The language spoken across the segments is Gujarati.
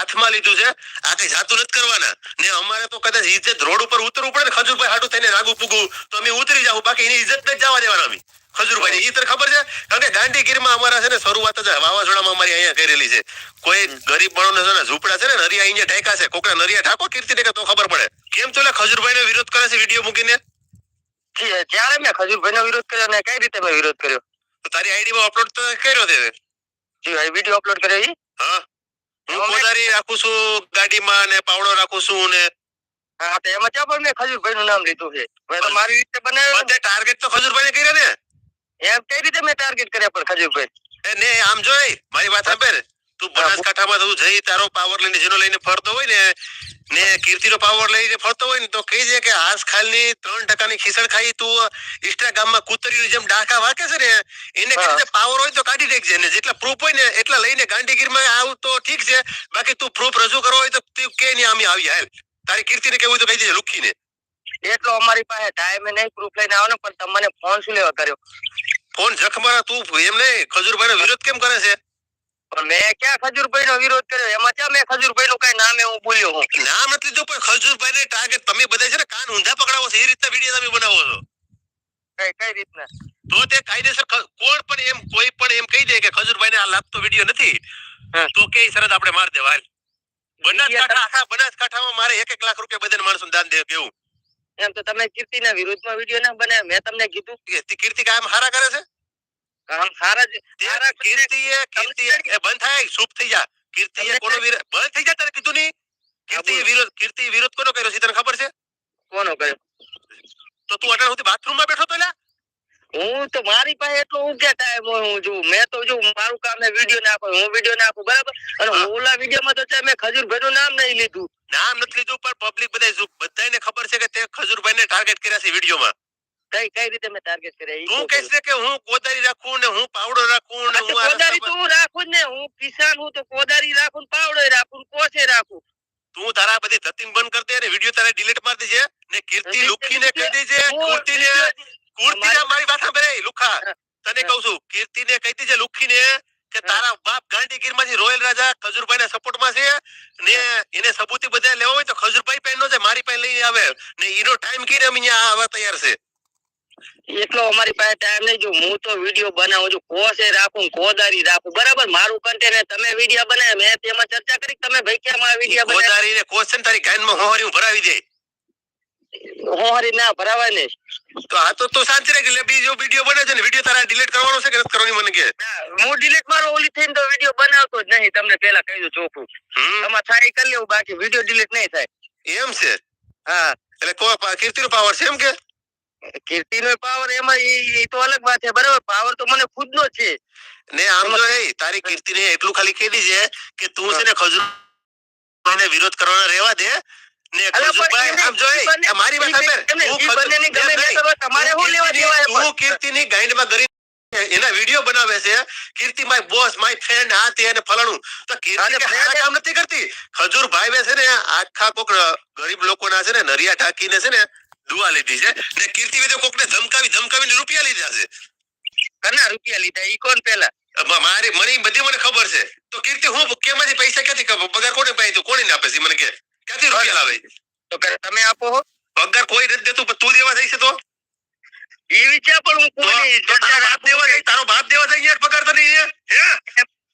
હાથમાં લીધું છે. આ કઈ જાતું નથી કરવાના. ને અમારે તો કદાચ ઇજ્જત રોડ ઉપર ઉતરવું પડે ને ખજુરભાઈ હાટું થઈને રાગુ પૂગું તો અમે ઉતરી જાવ બાકી એની ઇજ્જત જ જવા દેવાના અમે. ખજુરભાઈ એ તને ખબર છે? કારણ કે ગાંધીગીરમાં અમારા છે ને શરૂઆત જ વાવાઝોડામાં અમારી અહીંયા કરેલી છે. કોઈ ગરીબ માણસ છે ને ઝૂંપડા છે ને નરિયા અહીંયા ઢાંક્યા છે. કોકના નરિયા ઢાંકો કીર્તિ ટેકા તો ખબર પડે. કેમ તો ખજુરભાઈ નો વિરોધ કરે છે વીડિયો મૂકીને? ત્યારે મેં ખજુરભાઈ નો વિરોધ કર્યો ને કઈ રીતે મેં વિરોધ કર્યો? તારી આઈડી માં અપલોડ તો કર્યો તે જી ભાઈ વીડિયો અપલોડ કર્યો હા. હું અમે- રાખું છું ગાડીમાં ને પાવડો રાખું છું ને. હા તો એમાં ત્યાં પણ મેં ખજૂરભાઈ નું નામ લીધું છે. મેં તો મારી રીતે બનાવ્યું ટાર્ગેટ તો ખજૂરભાઈ ને કર્યા ને? એમ કઈ રીતે મેં ટાર્ગેટ કર્યા પણ ખજૂરભાઈ? એ ને આમ જોઈ મારી વાત સાંભળ. તું બનાસકાંઠામાં તું જઈ તારો પાવર લઈને જેનો લઈને ફરતો હોય ને ને કીર્તિનો પાવર લઈને ફરતો હોય ને તો કહી છે કે હાસ ખાલની ત્રણ ટકાની ખીસણ ખાઈ તું ઇન્સ્ટાગ્રામમાં કૂતરીની જેમ ડાકા વાકે છે ને એને કહી પાવર હોય તો કાઢી નાખજે ને જેટલા પ્રૂફ હોય ને એટલા લઈને ગાંધીગીરમાં આવું તો ઠીક છે બાકી તું પ્રૂફ રજૂ કરો હોય તો તું કે નહીં આમ આવી હાલ. તારી કીર્તિને કેવું તો કહી દેજે લુખીને. એટલો અમારી પાસે ટાઈમ નહીં પ્રૂફ લઈને આવો ને પણ તમને ફોન શું લેવા કર્યો? ફોન જખમારા તું એમ નહીં ખજૂરભાઈ વિરોધ કેમ કરે છે? પણ મેં ક્યાં ખજુરભાઈ નો વિરોધ કર્યો? એમાં ક્યાં મેં ખજુરભાઈ નું કઈ નામે હું બોલ્યો હું? નામ પણ ખજૂરભાઈ ને ટાર્ગેટ તમે બધા છે ને કાન ઊંધા પકડાવો છો એ રીતના વીડિયો તમે બનાવો છો. કઈ કઈ રીતના? તો તે કાયદેસર કોણ પણ એમ કોઈ પણ એમ કહી દે કે ખજૂરભાઈ ને આ લાગતો વીડિયો નથી તો કે શરત આપણે માર દેવા બનાસકાંઠા આખા બનાસકાંઠામાં મારે એક એક લાખ રૂપિયા બધાને માણસો દાન દે કેવું? એમ તો તમે કીર્તિના વિરોધમાં વીડિયો ના બનાવ્યા. મેં તમને કીધું. કે કીર્તિ કાયમ હારા કરે છે? સારા જ તે સારા કરીને કીર્તિએ કીર્તિએ એ બંધ થાય ચૂપ થઈ જા. કીર્તિ એ કોનો વિરોધ બંધ થઈ જા તારે કીધું ની કીર્તિ વિરોધ કીર્તિ વિરોધ કોનો કર્યો છે તને ખબર છે? કોનો કર્યો? તો તું અટાણ સુધી બાથરૂમમાં બેઠો તો લ્યા હું તો મારી પાસે એટલો હું ટાઈમ હું જોઉં મેં તો જો મારું કામ ને વીડિયો નાખો હું વીડિયો નાખું બરાબર? અને. ઓલા વિડીયોમાં તો છે મેં ખજૂરભાઈ નું નામ નહીં લીધું. નામ નથી લીધું પણ પબ્લિક બધા બધાને ખબર છે કે તે ખજૂરભાઈ ને ટાર્ગેટ કર્યા છે વિડીયોમાં કઈ કઈ રીતે મેં ટાર્ગેટ કર્યા? તું કહો ને કે હું કોદારી રાખું ને હું પાવડો રાખું ને હું કોદારી તો હું રાખું ને. હું કિસાન હું તો કોદારી રાખું પાવડો રાખું કોસે રાખું? તું તારા બધી ધતિમ બંધ કરી દે ને વીડિયો તારે ડિલીટ મારી દેજે ને કીર્તિ લુખી ને કહી દેજે હું કુર્તીને video- કુર્તીને મારી વાત સાંભળે લુખા. તને કહું છું કીર્તિને કહી દેજે લુખીને કે તારા બાપ ગાંધીગીરમાંથી રોયલ રાજા ખજુરભાઈ ના સપોર્ટમાં છે ને એને સબૂતી બધા લેવો હોય તો ખજુરભાઈ પાસે નો જાય મારી પાસે લઈને આવે. ને એનો ટાઈમ કીને અમે અહીંયા આવવા તૈયાર છે. એટલો અમારી પાસે ટાઈમ નહીં. જો હું તો વીડિયો બનાવું છું કોસે રાખું કોદારી રાખું. બરાબર? મારું કન્ટેન્ટ તમે વીડિયો બનાવ્યા મેં તેમાં ચર્ચા કરી તમે ભાઈ કેમ આ વીડિયો કોદારી ને કોસે તારી ગાયનમાં હોહરી હું ભરાવી દે? હોહરી ના ભરાવાય ને. તો આ તો તો શાંતિ રાખ એટલે બીજો વીડિયો બને છે ને વીડિયો તારા ડિલીટ કરવાનો છે કે નથી કરવાની મને કે? હું ડિલીટ મારો ઓલી થઈને તો વીડિયો બનાવતો જ નહીં. તમને પેલા કહી દઉં ચોખ્ખું. તમારે થાય કરી લેવું બાકી વીડિયો ડિલીટ નહીં થાય. એમ છે? હા. એટલે કો કીર્તિ નો પાવર છે એમ કે? કીર્તિ નો પાવર એમાં ઈ તો અલગ વાત છે બરાબર? પાવર તો મને ખુદ નો છે. ને આમ જો એ તારી કીર્તિ ને એટલું ખાલી કહી દીજે કે તું છે ને ખજૂર ને વિરોધ કરવાનો રહેવા દે ને ખજૂરભાઈ આમ જો એ, મારી વાત સાંભળ. તમારે શું લેવા કીર્તિની- દેવા? તું કીર્તિની ગાંડમાં ગરી એના વીડિયો બનાવે છે. Kirti my boss my friend આ તે અને ફલાણું. તો કીર્તિ કામ નથી કરતી. ખજૂર ભાઈ છે ને આખા કોક ગરીબ લોકોના છે ને નરિયા ઢાકીને છે ને દુઆ લીધી છે ને કીર્તિ વિદે કોકને ધમકાવી ધમકાવીને રૂપિયા લીધા છે. કના રૂપિયા લીધા? ઈ કોણ પેલા? મારી મને બધી મને ખબર છે. તો કીર્તિ હું કેમાંથી પૈસા ક્યાંથી ખબર પગાર કોને પાઈ તું? કોને આપે છે મને કે. ક્યાંથી રૂપિયા લાવે તો તમે આપો હો. પગાર કોઈ નથી દેતું પણ તું દેવા થઈ છે તો? એવી વિચાર પણ હું કોઈ બાપ દેવા જાય? તારો બાપ દેવા જાય યાર પગાર તને હે?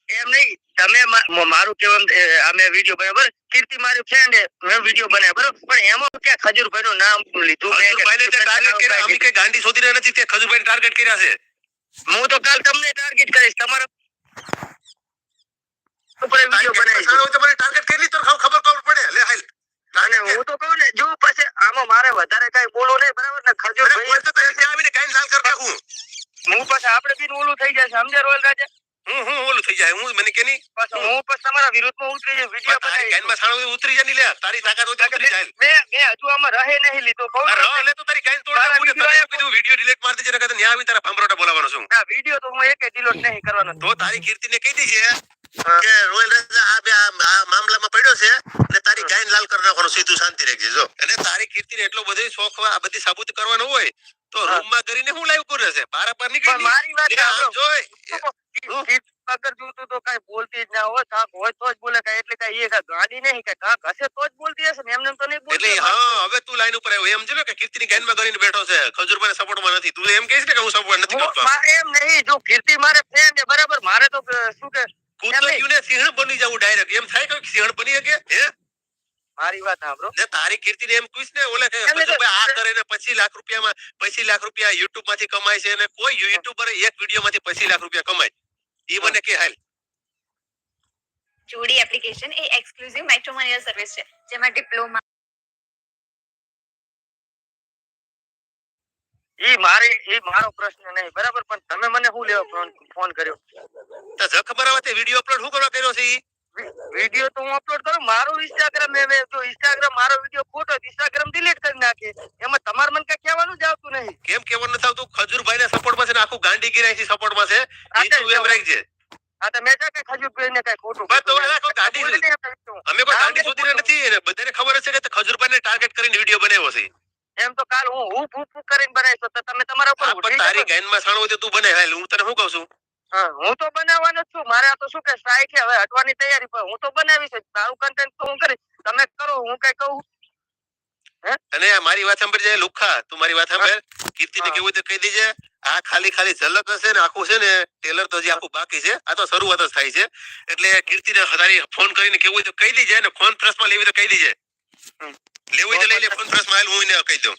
એમ નહીં. તમે મારું કેવું અમે વીડિયો બરાબર કીર્તિ મારી ફ્રેન્ડ મેં વીડિયો બનાવ્યો બરાબર? પણ એમાં ક્યાં ખજુરભાઈ નું નામ લીધું અમે કઈ ગાંડી શોધીને નથી ત્યાં ખજુરભાઈ ટાર્ગેટ કર્યા છે. હું તો કાલ તમને ટાર્ગેટ કરીશ તમારા હું તો કહું ને જો પછી આમાં મારે વધારે કઈ બોલવું નહીં બરાબર? ને નાખું. હું પછી આપણે બી ઓલું થઈ જાય સમજે રોયલ રાજા? હું હું ઓલું થઈ જાય. હું મને કે નહીં? હું પછી તમારા વિરોધમાં ઉતરી જાય વીડિયો બનાવી કાનમાં સાણો ઉતરી જાય ને લે. તારી તાકાત ઉતરી જાય. મેં મે હજુ આમાં રહે નહીં લીધો કહું રહે લે તો તારી કાઈન તોડ ને તને કીધું વીડિયો ડિલીટ મારી દેજે નકર ન્યા આવી તારા ભમરોટા બોલાવવાનો છું. ના વીડિયો તો હું એકે ડિલીટ નહીં કરવાનો. તો તારી કીર્તિને કહી દીજે. કે રોયલ રાજા આ બે આ મામલામાં પડ્યો છે અને તારી ગાયન લાલ કરી નાખવાનો સીધું શાંતિ રાખજે જો. અને તારી કીર્તિને એટલો બધો શોખ આ બધી સાબુત કરવાનો હોય તો રૂમમાં કરીને હું લાઈવ કરે છે? બાર પણ નીકળી મારી વાત જોઈ. કીર્તિ- જોતું તો કઈ બોલતી જ ના હોય કાંક હોય તો જ બોલે કઈ. એટલે કઈ એ ગાડી નહીં કે કાંક હશે તો જ બોલતી હશે ને? એમને એમ તો નહીં એટલે બોલતી હા હવે તું લાઈન ઉપર આવ્યો એમ છે ને કે કીર્તિની ગાયનમાં કરીને બેઠો છે? ખજૂરભાઈ સપોર્ટમાં નથી. તું એમ કહીશ ને કે હું સપોર્ટ નથી કરતો. એમ નહીં. જો કીર્તિ મારે ફ્રેન્ડ છે બરાબર? મારે તો શું કે કૂતરો એમ નહીં. ગયું ને સિંહણ બની જવું ડાયરેક્ટ એમ થાય કે સિંહણ બની શકે? હે? મારી વાત સાંભળો. ને તારી કીર્તિને એમ કહીશ ને ઓલે કે એમને તો- ખજૂરભાઈ આ કરે ને લાખ રૂપિયામાં પચીસ લાખ રૂપિયા યુટ્યુબમાંથી કમાય છે અને કોઈ યુટ્યુબર એક વીડિયો માંથી પચીસ લાખ રૂપિયા કમાય. ઈ મને કે હાલ. જોડી એપ્લિકેશન એ એક્સક્લુઝિવ મેટ્રોમોનિયલ સર્વિસ છે જેમાં ડિપ્લોમા ઈ મારે ઈ મારો પ્રશ્ન નહીં બરાબર? પણ તમે મને શું લેવા ફોન ફોન કર્યો? તો જ ખબર આવે તે વીડિયો અપલોડ શું કરવા કર્યો છે ઈ? વીડિયો તો હું અપલોડ કરું મારું ઇન્સ્ટાગ્રામ મેં જો ઇન્સ્ટાગ્રામ મારો વીડિયો ખોટો ઇન્સ્ટાગ્રામ ડિલીટ કરી નાખી. એમાં તમારે મને કઈ કહેવાનું જ આવતું નહીં. કેમ કેવાનું નથી આવતું? ખજૂરભાઈ ને સપોર્ટમાં છે ને આખું ગાંડી ગિરાય છે સપોર્ટમાં છે. ઈ તું એમ રાખજે હા તો મેં કઈ ખજૂર ને કઈ ખોટું બસ તો રાખો ગાડી. અમે કોઈ ગાંડી સુધી નથી બધાને ખબર છે કે ખજૂરભાઈ ને ટાર્ગેટ કરીને વીડિયો બનાવ્યો છે. એમ તો કાલ હું હું ફૂ ફૂ કરીને બનાવીશ તો તમે તમારા ઉપર પણ તારી શકો. ગાયન સાણો હોય તો તું બને હાલ હું તને શું કહું છું? હા, હું તો બનાવવાનો જ છું. મારે આ તો શું કે સ્ટ્રાઇક છે હવે હટવાની તૈયારી પર હું તો બનાવીશ જ. તારું કન્ટેન્ટ તો હું કરીશ. તમે કરો હું કઈ કહું. અને મારી વાત સાંભળી જાય લુખા. તું મારી વાત સાંભળ. કીર્તિ ને કેવું કહી દેજે આ ખાલી ખાલી ઝલક હશે ને આખું છે ને ટેલર તો હજી આખું બાકી છે. આ તો શરૂઆત જ થાય છે. એટલે કીર્તિ ને ફોન કરીને કેવું હોય તો કહી દેજે ને ફોન પ્રેસમાં લેવી તો કહી દેજે. લેવું તો લઈ લે ફોન પ્રેસમાં હું એને કહી દઉં.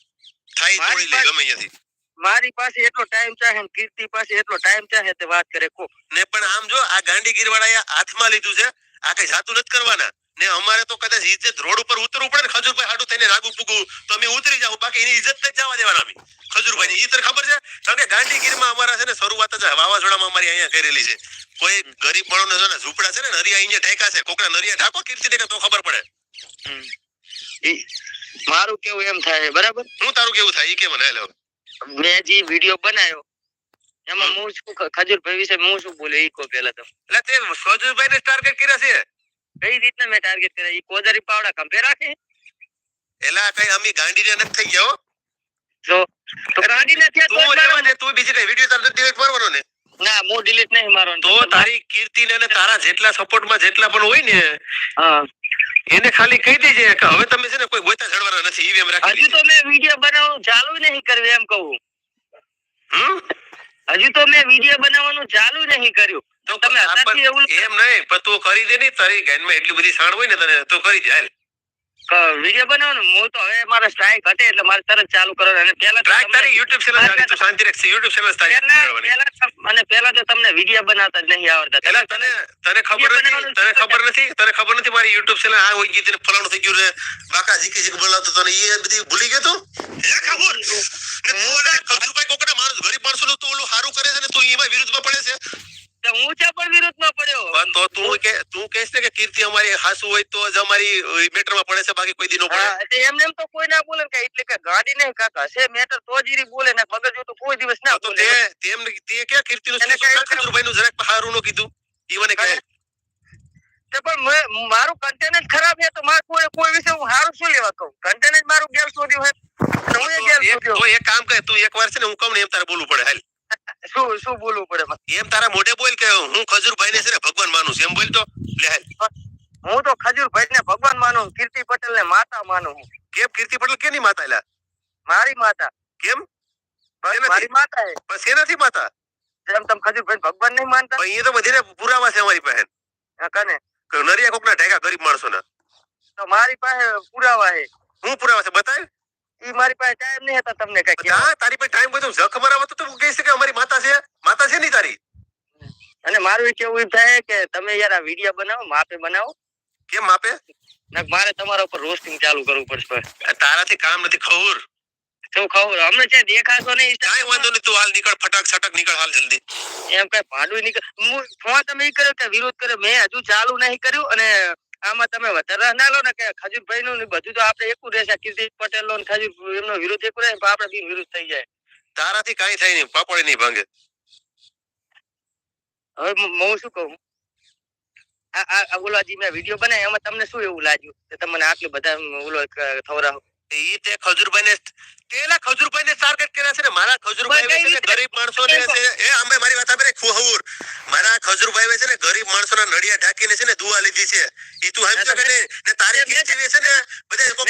થાય તોડી લે ગમે અહીંયાથી મારી પાસે એટલો ટાઈમ ચાહે ને કીર્તિ પાસે એટલો ટાઈમ ચાહે તે વાત કરે કો ને પણ આમ જો આ ગાંડીગીર વાળા હાથમાં લીધું છે આ કઈ જાતું નથી કરવાના. ને અમારે તો કદાચ ઇજ્જત રોડ ઉપર ઉતરવું પડે ને ખજુરભાઈ હાડું થઈને રાગુ પૂગું તો અમે ઉતરી જાવ બાકી એની ઇજ્જત નથી જવા દેવાના અમે. ખજુરભાઈ ઈ તને ખબર છે? કારણ કે ગાંધીગીરમાં અમારા છે ને શરૂઆત જ વાવાઝોડામાં અમારી અહીંયા કરેલી છે. કોઈ ગરીબ ને ઝૂંપડા છે ને નરિયા અહીંયા ઢેકા છે. કોકના નરિયા ઢાકો કીર્તિ દેખા તો ખબર પડે. મારું કેવું એમ થાય બરાબર? હું તારું કેવું થાય? કે મને હેલો. મેં જે વીડિયો બનાવ્યો એમાં હું શું ખજુરભાઈ વિશે હું શું બોલ્યો ઈ કો પેલા તો એટલે તે ખજૂરભાઈ ને ટાર્ગેટ કર્યા છે? કઈ રીતના મેં ટાર્ગેટ કર્યા? ઈ કોદરી પાવડા કંપે રાખે? એલા કઈ અમે ગાંડીને નથી થઈ ગયો જો ગાંડી ગાડી નથી તો બીજી કઈ વીડિયો તારે ડિલીટ મારવાનો ને? ના હું ડિલીટ નહીં મારો તો તારી કીર્તિ ને તારા જેટલા સપોર્ટમાં જેટલા પણ હોય ને એને ખાલી કહી દેજે કે હવે તમે છે ને કોઈ ગોતા ચડવાના નથી ઈ એમ રાખી હજી તો મેં વીડિયો બનાવવાનું ચાલુ નહીં કર્યું એમ કહું. હમ? હજુ તો મેં વીડિયો બનાવવાનું ચાલુ નહીં કર્યું. તો તમે એવું એમ નહીં પણ તું કરી દે ને તારી ગાયનમાં એટલી બધી સાણ હોય ને તને તું કરી દે વીડિયો બનાવવાનું હું તો હવે મારા સ્ટ્રાઇક હતે એટલે મારે તરત ચાલુ કરો અને પહેલા તો તારી યુટ્યુબ ચેનલ જાણી તું શાંતિ રાખ યુટ્યુબ ચેનલ પહેલા અને પહેલા તો તમને વીડિયો બનાવતા જ નહીં આવડતા. એલા તને તને ખબર નથી તને ખબર નથી તને ખબર નથી મારી યુટ્યુબ ચેનલ આ હોય ગઈ તને ફલાણું થઈ ગયું ને બાકા જીકે જીકે બોલાવતો તને એ બધી ભૂલી ગયો તું? એ ખબર ને મોડા ખજૂરભાઈ કોકના માણસ ગરીબ માણસોનું તું ઓલું સારું કરે છે ને તું એમાં વિરુદ્ધમાં પડે છે? તો હું ત્યાં પણ વિરોધમાં પડ્યો. પણ તો તું કે તું કહેશ ને કે કીર્તિ અમારી હાસુ હોય તો જ અમારી મેટરમાં પડે છે બાકી કોઈ દી પડે. એમ એમ તો કોઈ ના બોલે કે એટલે કે ગાડી નહીં કાકા હશે મેટર તો જ બોલે ને મગજ તો કોઈ દિવસ ના તો તે તેમ તે કે કીર્તિ નું કઈ- નાખ જરાક હારું નું કીધું. ઈ મને કહે તે પણ મારું કન્ટેનર ખરાબ છે તો મારે કોઈ કોઈ વિશે હું સારું શું લેવા કહું? કન્ટેનર મારું ગેર શોધ્યું હોય તો એક કામ કર તું એકવાર છે ને હું કહું ને એમ તારે બોલવું પડે હાલ. શું શું બોલવું પડે? એમ તારા મોઢે બોલ કે હું ખજુરભાઈ ને છે ને ભગવાન માનું છું. એમ બોલ તો. હું તો ખજુરભાઈ ને ભગવાન માનું કીર્તિ પટેલ ને માતા માનું હું. કેમ? કીર્તિ પટેલ કેની માતા એલા? મારી માતા. કેમ? મારી માતા હે બસ એનાથી માતા? જેમ તમે ખજુરભાઈ ભગવાન નહીં માનતા. એ તો બધીને પુરાવા છે અમારી પાસે. હા, કને? નરિયા કોક ના ઢેકા ગરીબ માણસો ના તો મારી પાસે પુરાવા હે હું પુરાવા છે? બતાય. મારી પાસે ટાઈમ નહીં હતા તમને કઈ. હા તારી પાસે ટાઈમ બધું જખ મરાવો તો તું કહી શકે અમારી માતા છે. માતા છે નહીં તારી? અને મારું કેવું થાય કે તમે યાર આ વીડિયો બનાવો માપે બનાવો. કેમ માપે? ને મારે તમારા ઉપર રોસ્ટિંગ ચાલુ કરવું પડશે. તારાથી કામ નથી ખબર? શું ખબર? અમને છે દેખાશો નહીં કઈ વાંધો નહીં તું હાલ નીકળ ફટાક સટક નીકળ હાલ જલ્દી. એમ કઈ ભાડું નીકળ હું ફોન તમે કર્યો કે વિરોધ કર્યો? મેં હજુ ચાલુ નહીં કર્યું અને આમાં તમે વધારે ના લો ને કે ખજુરભાઈ નું બધું તો આપણે એકું રહેશે. કીર્તિ પટેલ નો ખજુર એમનો વિરોધ એકું રહે આપડે આપણે બી વિરોધ થઈ જાય. તારાથી કઈ થાય નહીં પાપડી નહીં ભાંગે. હવે હું શું કહું? આ આ મેં વીડિયો બનાવ્યો એમાં તમને શું એવું લાગ્યું? કે તમને આટલું બધા ઓલો થવરાવો ઈ તે ખજૂરભાઈ ને તેલા ખજૂરભાઈ ને ટાર્ગેટ કર્યા છે ને મારા ખજૂરભાઈ છે ગરીબ માણસો ને એ અમે મારી વાત સાંભળે ખુહુર. મારા ખજૂરભાઈ છે ને ગરીબ માણસો ના નડિયા ઢાંકીને છે ને દુઆ લીધી છે. ઈ તું સમજો કે ને તારી મેં- છે ને બધા કોક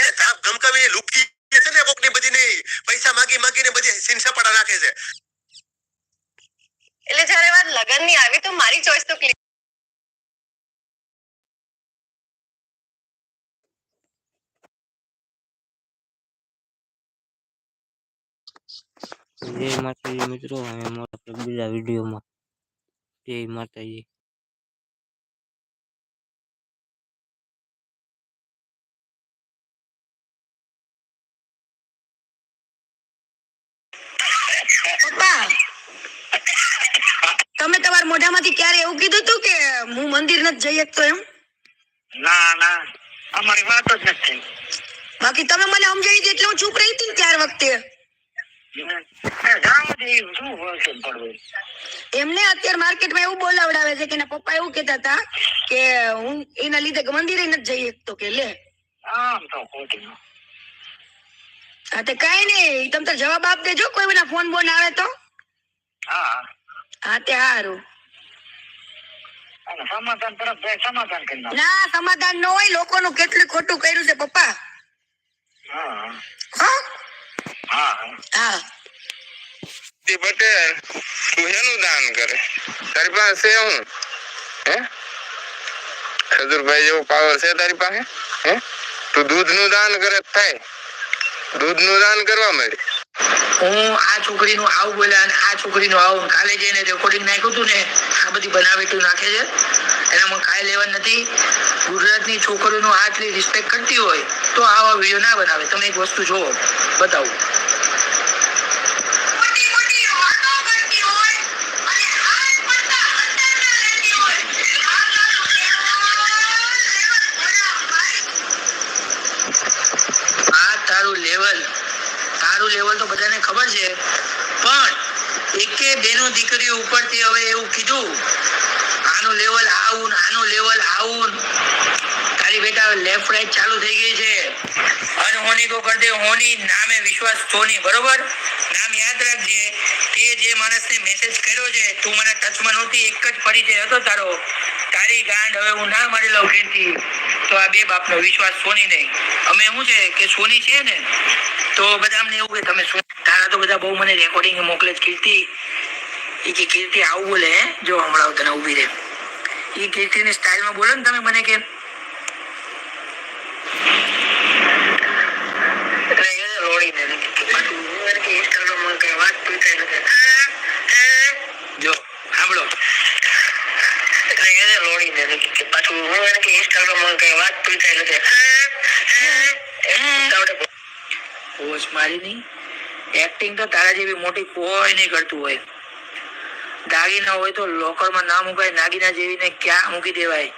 ને છે ને કોકની બધી પૈસા માગી માગીને બધી સીન સપાટા નાખે છે. એટલે જયારે વાત લગનની આવી તો મારી ચોઈસ તો જય માતાજી મિત્રો અમે અમારા બીજા વિડીયોમાં જય માતાજી પપ્પા તમે તમારા મોઢામાંથી ક્યારે એવું કીધું હતું કે હું મંદિર નથી જઈ શકતો એમ? ના ના અમારી વાત જ નથી બાકી તમે મને સમજાવી દે એટલે હું ચૂપ રહી હતી ને ત્યાર વખતે. શું હોય છે પડવું એમને અત્યારે માર્કેટમાં એવું બોલાવડાવે છે કે એના પપ્પા એવું કેતા હતા કે હું એના લીધે મંદિરે નથી જઈ શકતો કે લે. હા તે કઈ નઈ તમે તો જવાબ આપ દેજો કોઈ બના ફોન બોન આવે તો. હા. હા તે સારું સમાધાન તરફ સમાધાન કરી ના સમાધાન ન હોય લોકોનું કેટલું ખોટું કર્યું છે પપ્પા. હા? હા. પટેલ તું એનું દાન કરે. તારી પાસે હું? હે? ખજૂરભાઈ જેવો પાવર છે તારી પાસે? હે? તું દૂધનું દાન કરે થાય. દૂધનું દાન કરવા મળે હું આ છોકરીનું આવું બોલ્યા અને આ છોકરીનું આવું. કાલે જઈને રેકોર્ડિંગ નાખ્યું હતું ને આ બધી બનાવેટું નાખે છે. એનામાં કાંઈ લેવા નથી. ગુજરાતની છોકરીઓનું આટલી રિસ્પેક્ટ કરતી હોય તો આવા વીડિયો ના બનાવે. તમે એક વસ્તુ જુઓ. બતાવું. તારું લેવલ તારું લેવલ તો બધાને ખબર છે. પણ એકે બેનો દીકરી ઉપરથી હવે એવું કીધું આવું, આનું લેવલ આવું. તારી બેટા લેફ્ટ રાઈટ ચાલુ થઈ ગઈ છે. અનહોની કો કરતે હોની નામે વિશ્વાસ સોની બરોબર? નામ યાદ રાખજે, તે જે માણસને મેસેજ કર્યો છે, તું મને ટચમાં નહોતી, એક જ પરિચય હતો તારો. તારી ગાંડ હવે હું ના મળી લઉં કીર્તિ તો આ બે બાપનો વિશ્વાસ સોની નહીં. અમે શું છે કે સોની છે ને? તો બધા અમને એવું કે તમે તારા તો બધા બહુ મને રેકોર્ડિંગ મોકલે જ કીર્તિ. એ કે કીર્તિ આવું બોલે જો હમણાં તને ઊભી રહે. એ કીર્તિની સ્ટાઇલમાં બોલો ને તમે મને કે પાછું હું એને કે ઇન્સ્ટાગ્રામમાં કઈ વાત પૂછાય નથી. હા, હા. જો સાંભળો એટલે એને રોડીને એને કે પાછું હું એને કે ઇન્સ્ટાગ્રામમાં કઈ વાત પૂછાય નથી. હા, હા. એમ ઉતાવળે પોચ મારી નહીં એક્ટિંગ તો તારા જેવી મોટી કોઈ નહીં કરતું હોય દાગીના હોય તો લોકરમાં ના મુકાય નાગીના જેવીને ક્યાં મૂકી દેવાય?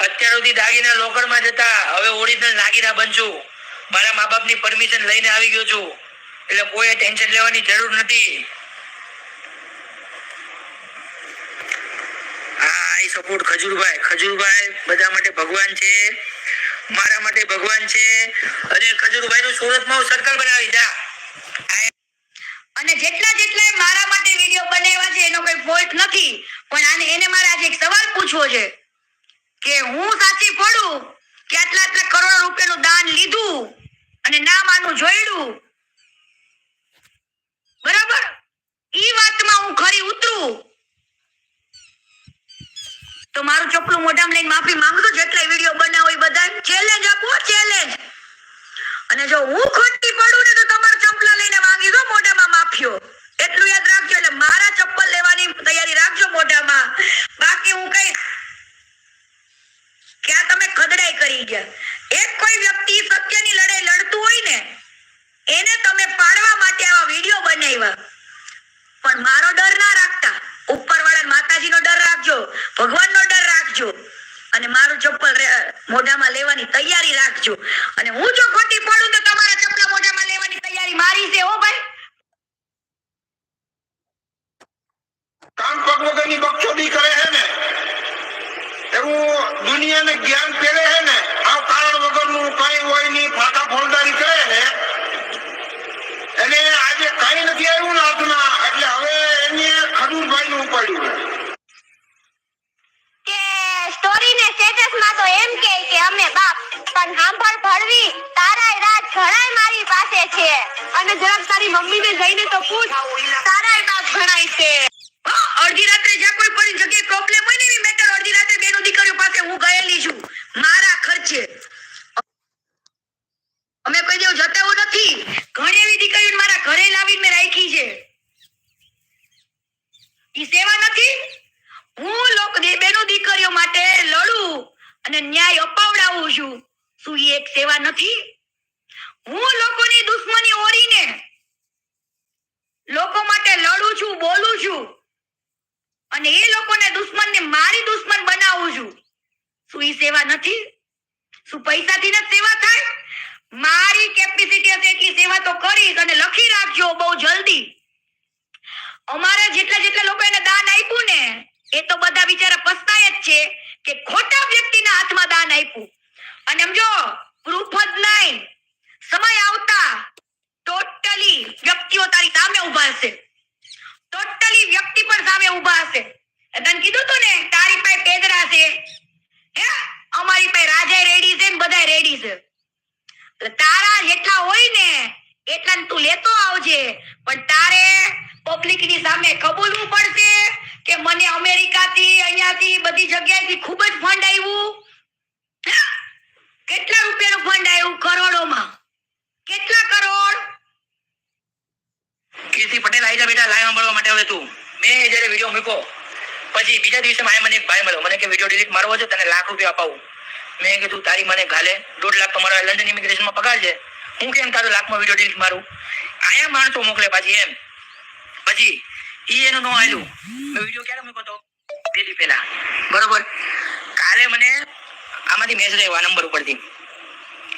અત્યાર સુધી દાગીના લોકરમાં જતા હવે ઓરિજિનલ નાગીના બનશું મારા મા બાપની પરમિશન લઈને આવી ગયો છું. એટલે કોઈ ટેન્શન લેવાની જરૂર નથી. હા, આઈ સપોર્ટ ખજૂરભાઈ. ખજુરભાઈ બધા માટે ભગવાન છે. મારા માટે ભગવાન છે. અને ખજૂરભાઈ નું સુરતમાં સર્કલ બનાવી જા. અને જેટલા જેટલા મારા માટે વીડિયો બનાવ્યા છે, એનો કોઈ ફોલ્ટ નથી. પણ આને, એને મારે આજે એક સવાલ પૂછવો છે કે હું સાચી પડું કે આટલા આટલા કરોડ રૂપિયાનું દાન લીધું અને નામ આનું જોયડું? બરાબર? ઈ વાતમાં હું ખરી ઉતરું. તો મારું ચપલું મોઢામાં લઈને માફી માંગતો, જેટલા વીડિયો બનાવો એ બધા ચેલેન્જ આપો ચેલેન્જ અને જો હું ખોટી પડું ને તો તમારા ચંપલા લઈને માંગી દો મોઢામાં માફ્યો. એટલું યાદ રાખજો, એટલે મારા ચપ્પલ લેવાની તૈયારી રાખજો મોઢામાં. બાકી હું કઈ કે આ તમે ખદડાઈ કરી ગયા. એક કોઈ વ્યક્તિ સત્યની લડાઈ લડતું હોય ને, એને તમે પાડવા માટે આવા વીડિયો બનાવ્યા. પણ મારો ડર ના રાખતા. ઉપરવાળા માતાજીનો ડર રાખજો, ભગવાનનો ડર રાખજો. અને મારું ચપ્પલ મોઢામાં લેવાની તૈયારી રાખજો. અને હું જો ખોટી પડું તો તમારા ચપલા મોઢામાં લેવાની તૈયારી મારી છે, હો ભાઈ. કામ પગ વગરની બક્ષોડી કરે છે ને, એવું દુનિયાને જ્ઞાન પહેરે છે ને આ કારણ વગરનું કઈ હોય નહીં, ફાટા ફોલદારી કરે છે. એને આજે કઈ નથી આવ્યું ને હાથમાં, એટલે હવે એને ખજૂરભાઈ નું ઉપાડ્યું પણ સાંભળ ભરવી, તારાય રાત ઘણાય મારી પાસે છે. અને જરાક તારી મમ્મીને જઈને તો પૂછ, તારાય બાપ ઘણાય છે. અડધી રાત્રે જ્યાં કોઈ પણ જગ્યાએ પ્રોબ્લેમ હોય ને એવી મેટર અડધી રાત્રે બેનો દીકરીઓ પાસે હું ગયેલી છું. મારા ખર્ચે. અમે કોઈ દેવ જતાવું નથી. ઘણી એવી દીકરીઓ મારા ઘરે લાવીને મેં રાખી છે. ઈ સેવા નથી. હું લોક બે બેનો દીકરીઓ માટે લડું. અને ન્યાય અપાવડાવું છું. શું એ એક સેવા નથી? હું લોકોની દુશ્મની ઓરીને લોકો માટે લડું છું, બોલું છું અને એ લોકોને દુશ્મનને મારી દુશ્મન બનાવું છું. શું એ સેવા નથી? શું પૈસાથી જ સેવા થાય? મારી કેપેસિટી હશે એટલી સેવા તો કરીશ અને લખી રાખજો બહુ જલ્દી. અમારે જેટલા જેટલા લોકો એને દાન આપ્યું ને, એ તો બધા બિચારા પસ્તાય જ છે. કે ખોટા વ્યક્તિના હાથમાં દાન આપ્યું. અને સમજો પ્રૂફ જ નહીં. સમય આવતા ટોટલી વ્યક્તિઓ તારી સામે ઊભા હશે. ટોટલી વ્યક્તિ પણ સામે ઊભા હશે. તને કીધું તું ને, તારી પાસે પેદરા છે. હે, અમારી પાસે રાજા રેડી છે ને બધા રેડી છે. તારા જેટલા હોય ને, એટલા તું લેતો આવજે. પણ તારે પબ્લિકની સામે કબૂલવું પડશે કે મને અમેરિકા થી જગ્યાએથી ખૂબ જ ફંડ આવ્યું કેટલા રૂપિયાનું ફંડ આવ્યું કરોડોમાં? કેટલા કરોડ? કીર્તિ પટેલ આવી જા બેટા લાઈવ મળવા માટે હવે તું. મેં જયારે વીડિયો મૂક્યો, પછી બીજા દિવસે મારે મને ભાઈ મળ્યો. મને કે, વીડિયો ડિલીટ મારવો છે, તને લાખ રૂપિયા અપાવું. મેં કીધું, તારી મને ગાલે દોઢ લાખ તો મારા લંડન ઇમિગ્રેશનમાં પગાર છે. હું કેમ તારો લાખમાં વીડિયો ડિલીટ મારું? આયા માણસો મોકલે પાછી એમ. પછી ઈ એનું નો આવ્યું મેં વીડિયો ક્યારે મૂક્યો તો? દી પહેલા બરોબર? કાલે મને આમાંથી મેસેજ આવ્યો આ નંબર ઉપરથી.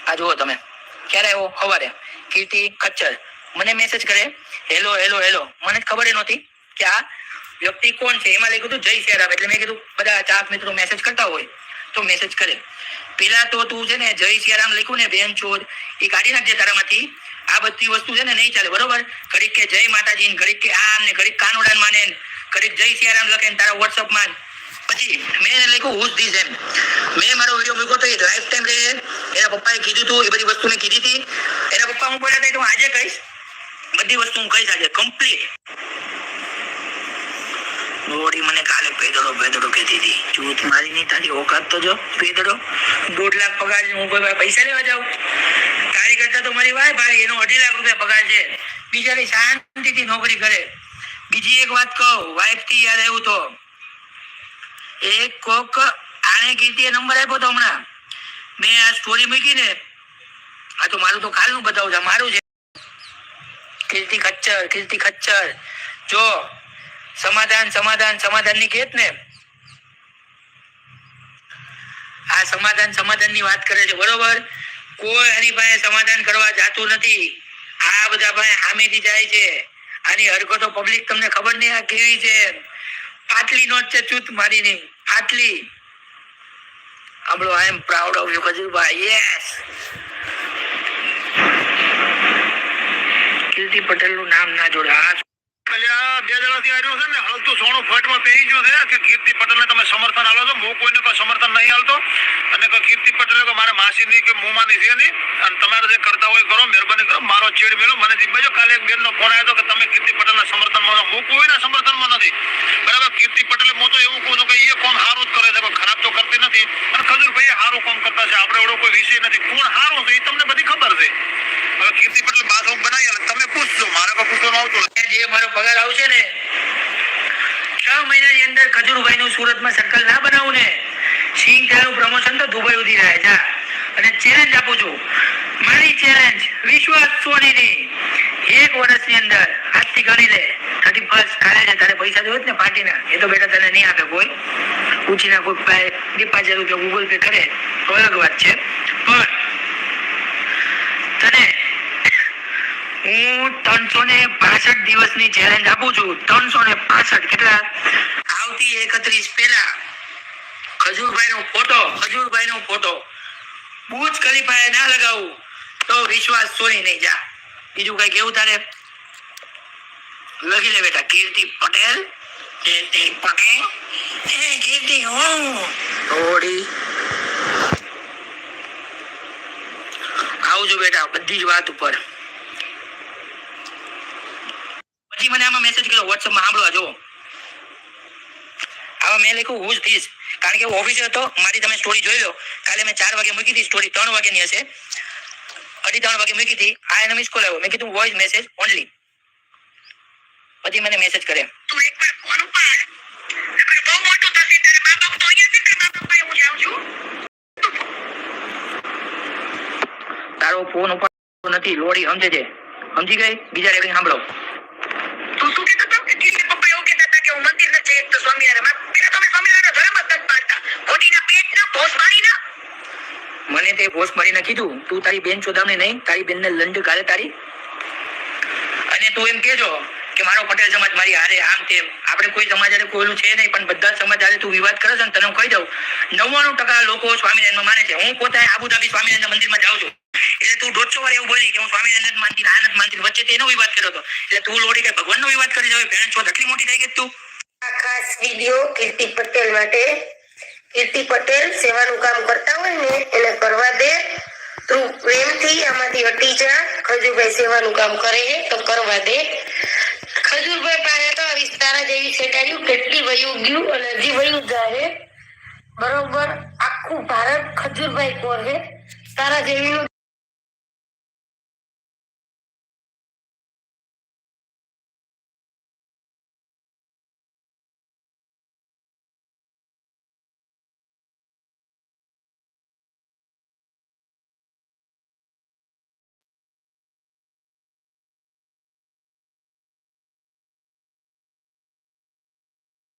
આ જુઓ તમે. ક્યારે આવ્યો? સવારે. કીર્તિ ખચ્ચર. મને મેસેજ કરે હેલો હેલો હેલો મને ખબર એ નહોતી કે આ વ્યક્તિ કોણ છે? એમાં લખ્યું હતું જય શ્રીરામ એટલે મેં કીધું, બધા ચાહક મિત્રો મેસેજ કરતા હોય. તો મેસેજ કરે પેલા તો તું છે ને જય સિયારામ લખ્યું ને, બેન ચોર, એ કાઢી નાખજે તારામાંથી. આ બધી વસ્તુ છે ને નહીં ચાલે, બરોબર? ઘડીક કે જય માતાજી ઘડીક કે આમ ને, ઘડીક કાનુડાન માને ઘડીક જય સિયારામ લખે ને તારા વોટ્સઅપમાં પછી મેં લખ્યું હુઝ ધીઝ એમ. મેં મારો વીડિયો મૂક્યો તો એ લાઈફ ટાઈમ રહે. એના પપ્પાએ કીધું હતું એ બધી વસ્તુને કીધી હતી એના પપ્પા હું બોલ્યા તો આજે કહીશ. બધી વસ્તુ હું કહીશ આજે કમ્પ્લીટ ગોળી મને કાલે પેદડો પેદડો કહેતી હતી. જૂથ મારી નહીં તારી ઓકાત તો જો, પેદડો. દોઢ લાખ પગાર હું કોઈ પૈસા લેવા જાઉં? તારી કરતા તો મારી વાય ભાઈ એનો અઢી લાખ રૂપિયા પગાર છે. બિચારી શાંતિથી નોકરી કરે. બીજી એક વાત કહું વાઈફથી યાદ આવ્યું તો. એક કોક આને કીર્તિએ નંબર આપ્યો તો હમણાં. મેં આ સ્ટોરી મૂકી ને આ તો મારું તો કાલનું બતાવું છે મારું છે. કીર્તિ ખચ્ચર કીર્તિ ખચ્ચર. જો સમાધાન સમાધાન સમાધાનની કેત ને? આ સમાધાન સમાધાનની વાત કરે છે, બરોબર? કોઈ એની પાસે સમાધાન કરવા જાતું નથી. આ બધા પાસે સામેથી જાય છે. આની હરકતો પબ્લિક તમને ખબર નહીં આ કેવી છે? ફાટલી નોટ છે ચૂત મારીની. ફાટલી આપણો I am proud of you Khajurbhai. Yes Kirti પટેલનું નામ ના જોડે. આ અલ્યા બે દાડાથી આવ્યો હળતું સોનું ફટમાં પહેરી ગયો છે કે કીર્તિ પટેલને તમે સમર્થન આલો છો? હું કોઈને કોઈ સમર્થન નહીં આલતો અને કે કીર્તિ પટેલે કે મારા માસીની કે મુમાની છે નહીં. અને તમારે જે કરતા હોય કરો, મહેરબાની કરો. મારો ચેડ મેળો. મને જીબાજો કાલે એક બેનનો ફોન આવ્યો કે તમે કીર્તિ પટેલના સમર્થનમાં છો. હું કોઈના સમર્થનમાં નથી. બરાબર? કીર્તિ પટેલે હું તો એવું કહું છું કે એ કોણ સારું જ કરે છે. પણ ખરાબ તો કરતી નથી. અને ખજૂરભાઈ સારું કોમ કરતા છે. આપણે એવડો કોઈ વિષય નથી. કોણ સારું છે? એ તમને બધી ખબર છે. હવે કીર્તિ પટેલ બાથરૂમ બનાવી તમે પૂછજો. મારે કોઈ પૂછવાનું આવતું જે મારો પગાર આવશે ને મહિનાની અંદર ખજુરભાઈ નું સુરતમાં સર્કલ ના બનાવું ને, સિંહ તેલનું પ્રમોશન તો દુબઈ સુધી રહે છે અને ચેલેન્જ આપું છું. મારી ચેલેન્જ વિશ્વાસ સોનીની. એક વર્ષની અંદર, આજથી ગણી લે. થર્ટી ફર્સ્ટ કાલે છે તારે પૈસા જોયું ને પાર્ટીના એ તો બેટા તને નહીં આપે કોઈ. ઉછીના કોઈ બે પાંચ ગૂગલ પે કરે, તો અલગ વાત છે. પણ તને હું ત્રણસો ને પાસઠ દિવસની ચેલેન્જ આપું છું. ત્રણસો ને પાસઠ કેટલા? આવતી એકત્રીસ પહેલા ખજૂરભાઈ નો ફોટો ખજૂરભાઈ નો ફોટો. બુજ ખલીફાએ ના લગાવું, તો વિશ્વાસ છોડી નહીં જા. બીજું કઈ કેવું તારે? લખી લે બેટા, કીર્તિ પટેલ કીર્તિ પટેલ. એ કીર્તિ, હું? થોડી આવજો બેટા, બધી જ વાત ઉપર. પછી મને આમાં મેસેજ કર્યો. વોટ્સઅપમાં સાંભળવા જો આમાં મેં લખ્યું હું જ થઈશ કારણ કે હું ઓફિસે હતો. મારી તમે સ્ટોરી જોઈ લો. કાલે મેં ચાર વાગે મૂકી હતી. સ્ટોરી ત્રણ વાગ્યાની હશે. અઢી ત્રણ વાગે મૂકી હતી. આ એને મિસ કોલ આવ્યો. મેં કીધું વોઇસ મેસેજ ઓનલી પછી મને મેસેજ કરે તું એકવાર ફોન ઉપાડ. નકર બહુ મોટું થશે તારા મા બાપ તો અહીંયા છે કે મા બાપ પાસે હું જાઉં છું? તારો ફોન ઉપાડતો નથી. લોડી સમજે છે. સમજી ગઈ? બીજા રેકર્ડિંગ સાંભળો. હું મંદિર ન જઈ તો સ્વામિનારાયણ સ્વામિનારાયણ મને તે ભોસ મારીને કીધું, તું તારી બેન ચોદામને નહીં, તારી બેનને લંડ ગાલે તારી. અને તું એમ કેજો કે મારો પટેલ સમાજ મારી હારે આમ તેમ. આપણે કોઈ સમાજ હારે કોઈનું છે નહીં, પણ બધા સમાજ હારે તું વિવાદ કરે છે ને તને હું કહી દઉં. નવ્વાણું ટકા લોકો સ્વામિનારાયણમાં માને છે. હું પોતે આબુધાબી સ્વામિનારાયણ મંદિરમાં જાઉં છું. એટલે તું દોઢસો વાર એવું બોલી કે હું સ્વામિનારાયણ નથી માનતી આ માનતી વચ્ચે તેનો વિવાદ કર્યો હતો. એટલે તું લોડી કે ભગવાનનો વિવાદ કરી જાવ ભેણ છો એટલી મોટી થઈ ગઈ તું. ખાસ વીડિયો કીર્તિ પટેલ માટે. કીર્તિ પટેલ સેવાનું કામ કરતા હોય ને, એને કરવા દે. તું પ્રેમથી આમાંથી હટી જા. ખજુરભાઈ સેવાનું કામ કરે છે, તો કરવા દે. ખજુરભાઈ પાસે તો આ વિસ્તારા જેવી છે કેટલી વયું ગયું અને હજી વયું જાય બરોબર, આખું ભારત ખજુરભાઈ કોર છે. તારા જેવીનું